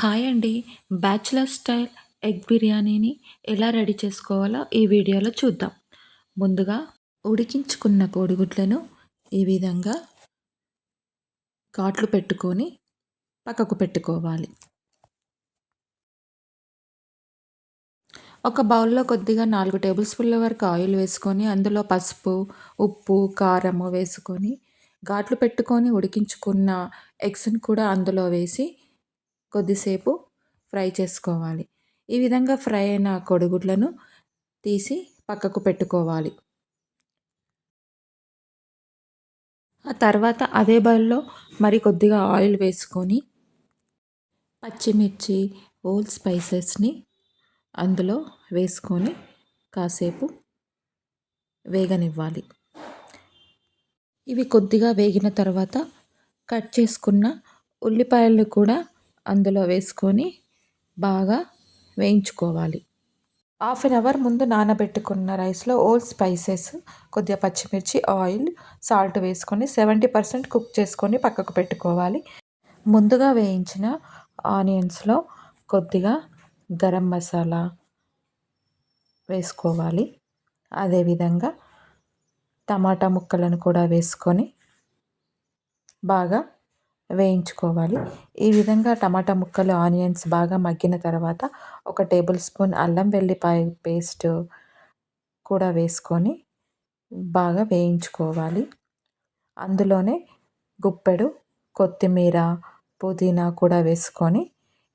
Hi అండి. Bachelor style egg బిర్యానీని ఎలా రెడీ చేసుకోవాలో ఈ వీడియోలో చూద్దాం. ముందుగా ఉడికించుకున్న కోడిగుడ్లను ఈ విధంగా ఘాట్లు పెట్టుకొని పక్కకు పెట్టుకోవాలి. ఒక బౌల్లో కొద్దిగా నాలుగు టేబుల్ స్పూన్ల వరకు ఆయిల్ వేసుకొని అందులో పసుపు ఉప్పు కారము వేసుకొని ఘాట్లు పెట్టుకొని ఉడికించుకున్న ఎగ్స్ని కూడా అందులో వేసి కొద్దిసేపు ఫ్రై చేసుకోవాలి. ఈ విధంగా ఫ్రై అయిన కొడుగుడ్లను తీసి పక్కకు పెట్టుకోవాలి. ఆ తర్వాత అదే బౌల్లో మరి కొద్దిగా ఆయిల్ వేసుకొని పచ్చిమిర్చి ఓల్ స్పైసెస్ని అందులో వేసుకొని కాసేపు వేగనివ్వాలి. ఇవి కొద్దిగా వేగిన తర్వాత కట్ చేసుకున్న ఉల్లిపాయలను కూడా అందులో వేసుకొని బాగా వేయించుకోవాలి. హాఫ్ అన్ అవర్ ముందు నానబెట్టుకున్న రైస్లో ఓల్డ్ స్పైసెస్ కొద్దిగా పచ్చిమిర్చి ఆయిల్ సాల్ట్ వేసుకొని సెవెంటీ పర్సెంట్ కుక్ చేసుకొని పక్కకు పెట్టుకోవాలి. ముందుగా వేయించిన ఆనియన్స్లో కొద్దిగా గరం మసాలా వేసుకోవాలి. అదేవిధంగా టమాటా ముక్కలను కూడా వేసుకొని బాగా వేయించుకోవాలి. ఈ విధంగా టమాటా ముక్కలు ఆనియన్స్ బాగా మగ్గిన తర్వాత ఒక టేబుల్ స్పూన్ అల్లం వెల్లిపాయ పేస్ట్ కూడా వేసుకొని బాగా వేయించుకోవాలి. అందులోనే గుప్పెడు కొత్తిమీర పుదీనా కూడా వేసుకొని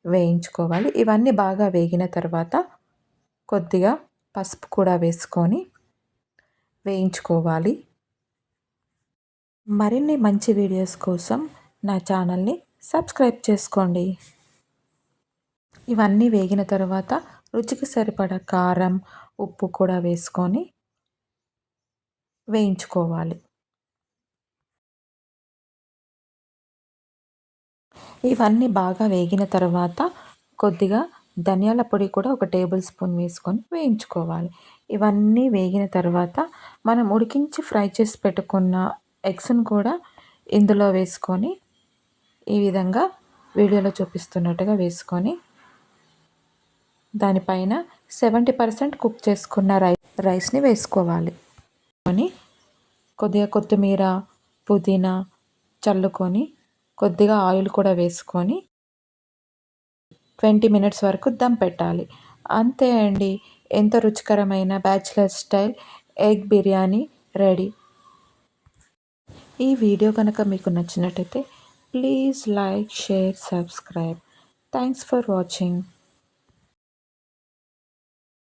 వేయించుకోవాలి. ఇవన్నీ బాగా వేగిన తర్వాత కొద్దిగా పసుపు కూడా వేసుకొని వేయించుకోవాలి. మరిన్ని మంచి వీడియోస్ కోసం నా ఛానల్ని సబ్స్క్రైబ్ చేసుకోండి. ఇవన్నీ వేగిన తర్వాత రుచికి సరిపడ కారం ఉప్పు కూడా వేసుకొని వేయించుకోవాలి. ఇవన్నీ బాగా వేగిన తర్వాత కొద్దిగా ధనియాల పొడి కూడా ఒక టేబుల్ స్పూన్ వేసుకొని వేయించుకోవాలి. ఇవన్నీ వేగిన తర్వాత మనం ఉడికించి ఫ్రై చేసి పెట్టుకున్న ఎగ్స్ను కూడా ఇందులో వేసుకొని ఈ విధంగా వీడియోలో చూపిస్తున్నట్టుగా వేసుకొని దానిపైన సెవెంటీ పర్సెంట్ కుక్ చేసుకున్న రై రైస్ని వేసుకోవాలి. కొని కొద్దిగా కొత్తిమీర పుదీనా చల్లుకొని కొద్దిగా ఆయిల్ కూడా వేసుకొని ట్వంటీ మినిట్స్ వరకు దమ్ పెట్టాలి. అంతే అండి. ఎంతో రుచికరమైన bachelor style egg biryani ready. ఈ వీడియో కనుక మీకు నచ్చినట్టయితే Please like, share, subscribe. Thanks for watching.